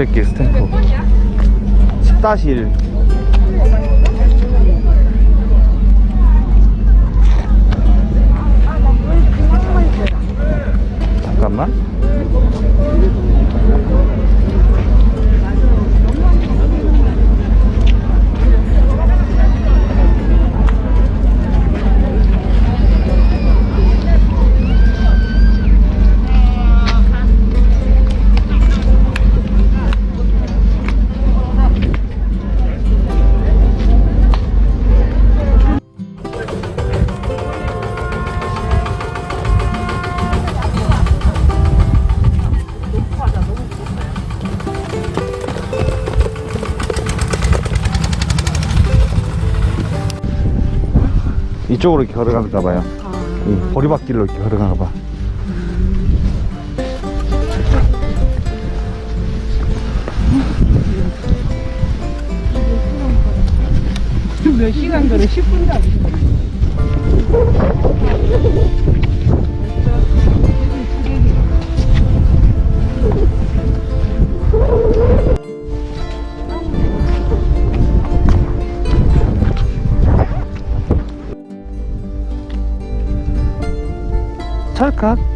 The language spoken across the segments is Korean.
둘레길 스탬프 10-1 잠깐만 이쪽으로 이렇게 걸어가는가 봐요. 이 보리밭길로 이렇게 걸어가나 봐. 몇 시간 걸어? 10분도 안 돼. 찰 как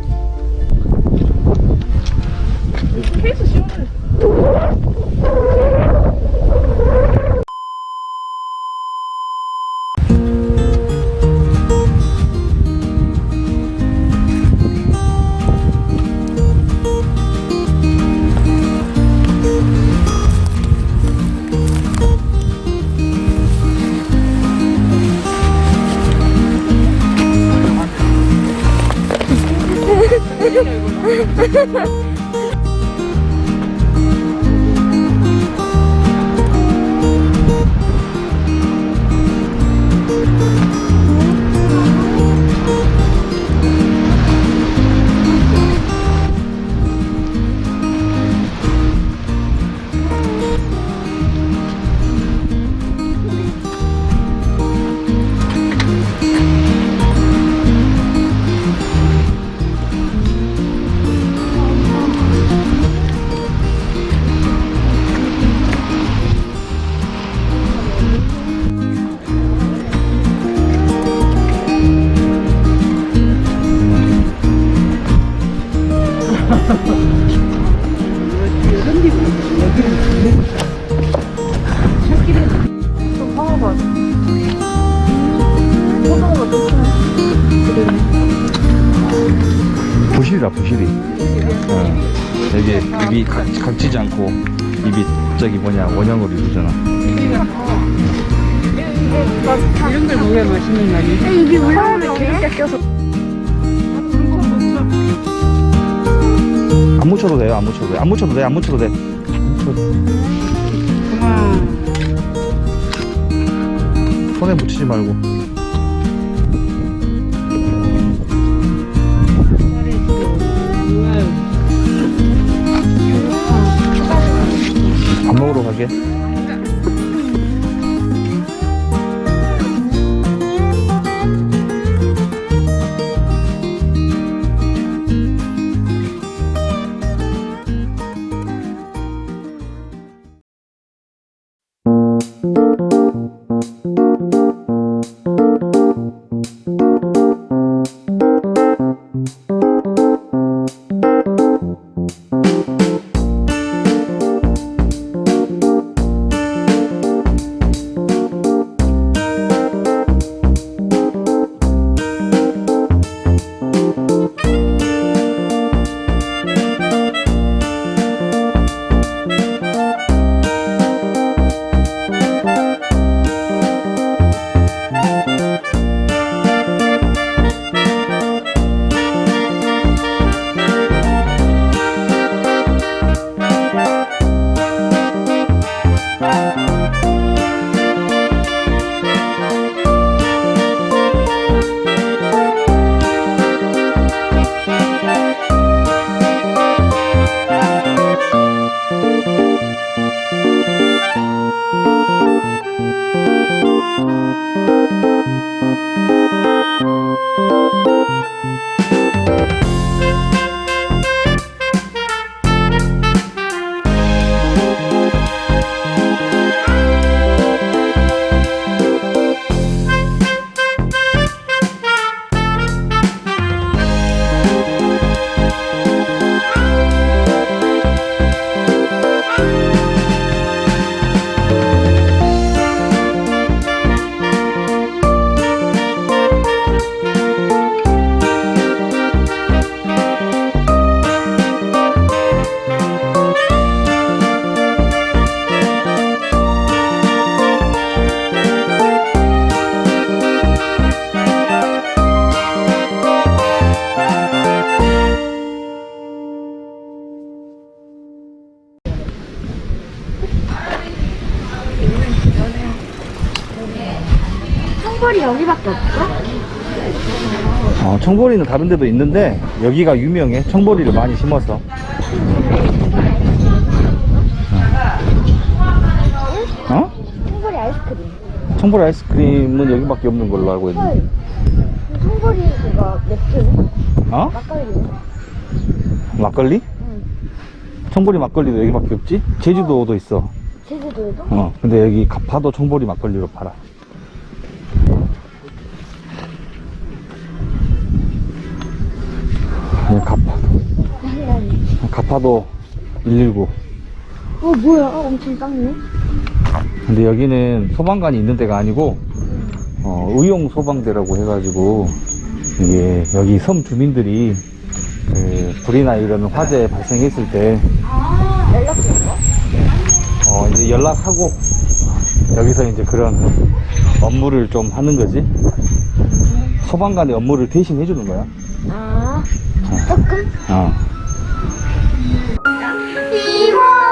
哼 哼 부실이라 부실이 어. 되게 입이 각, 각지지 않고 입이 저기 뭐냐 원형으로 이루잖아 이런 걸 먹어야 맛있는 거 아니야? 입이 올라오면 기름때 껴서 안 묻혀도 돼요 안 묻혀도 돼안 묻혀도 돼안 묻혀도 돼 손에 묻히지 말고. 밥 먹으러 가게 청벌이 여기밖에 없어? 어, 청보리는 다른 데도 있는데 여기가 유명해. 청보리를 많이 심어서. 어? 청벌이 아이스크림. 청보리 아이스크림은 여기밖에 없는 걸로 알고 있는데. 헐. 청벌이 그거 맥주? 어? 막걸리. 막걸리? 응. 청보리 막걸리도 여기밖에 없지? 제주도도 있어. 제주도에도? 어, 근데 여기 가 파도 청보리 막걸리로 팔아. 예, 가파. 아니, 아니. 가 파도 119. 어, 뭐야? 엄청 작네. 근데 여기는 소방관이 있는 데가 아니고, 어, 의용 소방대라고 해가지고, 이게 여기 섬 주민들이, 그, 불이나 이런 화재 발생했을 때, 연락 준 거? 어, 이제 연락하고, 여기서 이제 그런 업무를 좀 하는 거지. 소방관의 업무를 대신 해주는 거야. 아, 조금? 어. Happy